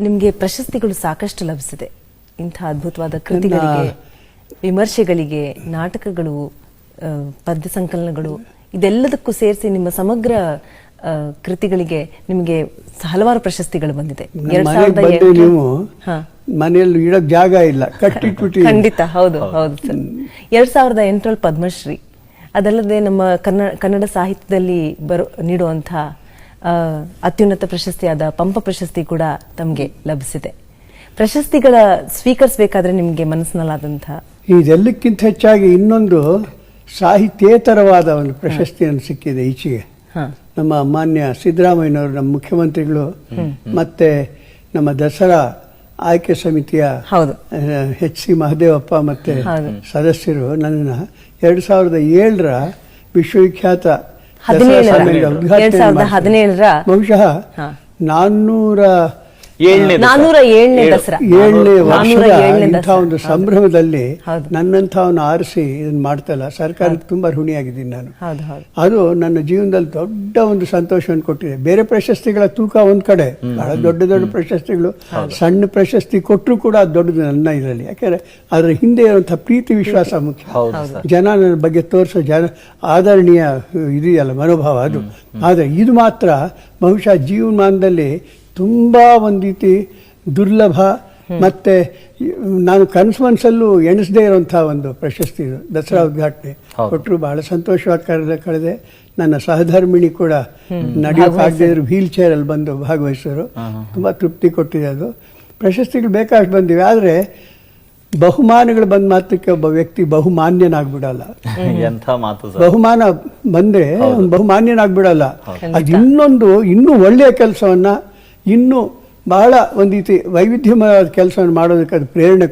ನಿಮಗೆ ಪ್ರಶಸ್ತಿಗಳು ಸಾಕಷ್ಟು ಲಭಿಸಿದೆ. ಇಂಥ ಅದ್ಭುತವಾದ ಕೃತಿಗಳಿಗೆ ವಿಮರ್ಶೆಗಳಿಗೆ ನಾಟಕಗಳು ಪದ್ಯ ಸಂಕಲನಗಳು ಇದೆಲ್ಲದಕ್ಕೂ ಸೇರಿಸಿ ನಿಮ್ಮ ಸಮಗ್ರ ಕೃತಿಗಳಿಗೆ ನಿಮಗೆ ಹಲವಾರು ಪ್ರಶಸ್ತಿಗಳು ಬಂದಿದೆ. ನಮ್ಮ ಎರಡ್ ಸಾವಿರದ ನೀವು. ಮನೆಯಲ್ಲಿ ಇಡಕ್ ಜಾಗ ಇಲ್ಲ. ಕಟ್ಟಿಟ್ಬಿಟ್ಟು ಖಂಡಿತ. ಹೌದು ಹೌದು. ಸರ್. ಎರಡ್ ಸಾವಿರದ ಎಂಟರಲ್ಲಿ ಪದ್ಮಶ್ರೀ. ಅದಲ್ಲದೆ ನಮ್ಮ ಕನ್ನಡ ಕನ್ನಡ ಸಾಹಿತ್ಯದಲ್ಲಿ ಬರೋ ನೀಡುವಂತಹ ಅತ್ಯುನ್ನತ ಪ್ರಶಸ್ತಿಯಾದ ಪಂಪ ಪ್ರಶಸ್ತಿ ಕೂಡ ತಮಗೆ ಲಭಿಸಿದೆ. ಪ್ರಶಸ್ತಿಗಳ ಸ್ವೀಕರಿಸಬೇಕಾದ್ರೆ ನಿಮಗೆ ಮನಸ್ಸಿನಲ್ಲಾದಂತಹ ಇದೆಲ್ಲಕ್ಕಿಂತ ಹೆಚ್ಚಾಗಿ ಇನ್ನೊಂದು ಸಾಹಿತ್ಯೇತರವಾದ ಒಂದು ಪ್ರಶಸ್ತಿಯನ್ನು ಸಿಕ್ಕಿದೆ ಈಚೆಗೆ. ನಮ್ಮ ಮಾನ್ಯ ಸಿದ್ದರಾಮಯ್ಯನವರು ನಮ್ಮ ಮುಖ್ಯಮಂತ್ರಿಗಳು ಮತ್ತೆ ನಮ್ಮ ದಸರಾ ಆಯ್ಕೆ ಸಮಿತಿಯ ಹೌದು. ಎಚ್ ಸಿ ಮಹದೇವಪ್ಪ ಮತ್ತೆ ಸದಸ್ಯರು ನನ್ನ ಎರಡು ಸಾವಿರದ ಏಳರ ವಿಶ್ವವಿಖ್ಯಾತ ಹದಿನೇಳರ, ಎರಡ್ ಸಾವಿರದ ಹದಿನೇಳರ. ಬಹುಶಃ ನಾನ್ನೂರ ನಾನೂರ ಏಳನೇ ದಸರಾ. ಏಳನೇ ನಾನೂರ ವರ್ಷದ ಇಂಥ ಒಂದು ಸಂಭ್ರಮದಲ್ಲಿ. ನನ್ನಂಥವನ್ನ ಆರಿಸಿ ಇದನ್ನ ಮಾಡ್ತಲ್ಲ ಸರ್ಕಾರಕ್ಕೆ ತುಂಬಾ ಋಣಿಯಾಗಿದ್ದೀನಿ ನಾನು. ಹೌದು ಹೌದು. ಅದು ನನ್ನ ಜೀವನದಲ್ಲಿ ದೊಡ್ಡ ಒಂದು ಸಂತೋಷವನ್ನು ಕೊಟ್ಟಿದೆ. ಬೇರೆ ಪ್ರಶಸ್ತಿಗಳ ತೂಕ ಒಂದ್ ಕಡೆ. ಬಹಳ ದೊಡ್ಡ ದೊಡ್ಡ ಪ್ರಶಸ್ತಿಗಳು. ಸಣ್ಣ ಪ್ರಶಸ್ತಿ ಕೊಟ್ಟರು ಕೂಡ ಅದು ದೊಡ್ಡದು ನನ್ನ ಇದರಲ್ಲಿ. ಯಾಕಂದ್ರೆ ಅದರ ಹಿಂದೆ ಇರುವಂತಹ ಪ್ರೀತಿ ವಿಶ್ವಾಸ ಮುಖ್ಯ. ಜನ ನನ್ನ ಬಗ್ಗೆ ತೋರಿಸೋ ಜನ ಆದರಣೀಯ ಇದೆಯಲ್ಲ ಮನೋಭಾವ ಅದು. ಆದರೆ ಇದು ಮಾತ್ರ ಬಹುಶಃ ಜೀವಮಾನದಲ್ಲಿ ತುಂಬಾ ಒಂದು ರೀತಿ ದುರ್ಲಭ. ಮತ್ತೆ ನಾನು ಕನಸು ಮನಸ್ಸಲ್ಲೂ ಎಣಿಸದೇ ಇರುವಂತಹ ಒಂದು ಪ್ರಶಸ್ತಿ ಇದು ದಸರಾ ಉದ್ಘಾಟನೆ. ಕೊಟ್ಟರು ಬಹಳ ಸಂತೋಷವಾಗಿ ಕಳೆದ ಕಳೆದೆ. ನನ್ನ ಸಹಧರ್ಮಿಣಿ ಕೂಡ ನಡೆಯೋಕ್ಕಾಗದೇ ಇದ್ರು ವೀಲ್ ಅಲ್ಲಿ ಬಂದು ಭಾಗವಹಿಸೋರು ತುಂಬಾ ತೃಪ್ತಿ ಕೊಟ್ಟಿದೆ ಅದು. ಪ್ರಶಸ್ತಿಗಳು ಬೇಕಾಷ್ಟು ಬಂದಿವೆ ಆದರೆ ಬಹುಮಾನಗಳು ಬಂದ ಮಾತ್ರಕ್ಕೆ ಒಬ್ಬ ವ್ಯಕ್ತಿ ಬಹುಮಾನ್ಯನಾಗ್ಬಿಡಲ್ಲ. ಎಂಥ ಮಾತು ಬಹುಮಾನ ಬಂದ್ರೆ ಬಹುಮಾನ್ಯನಾಗ್ಬಿಡಲ್ಲ. ಅದು ಇನ್ನೊಂದು ಇನ್ನೂ ಒಳ್ಳೆಯ ಕೆಲಸವನ್ನ ಇನ್ನೂ ಬಹಳ ಒಂದು ರೀತಿ ವೈವಿಧ್ಯಮಯವಾದ ಕೆಲಸವನ್ನು ಮಾಡೋದಕ್ಕೆ ಅದು ಪ್ರೇರಣೆ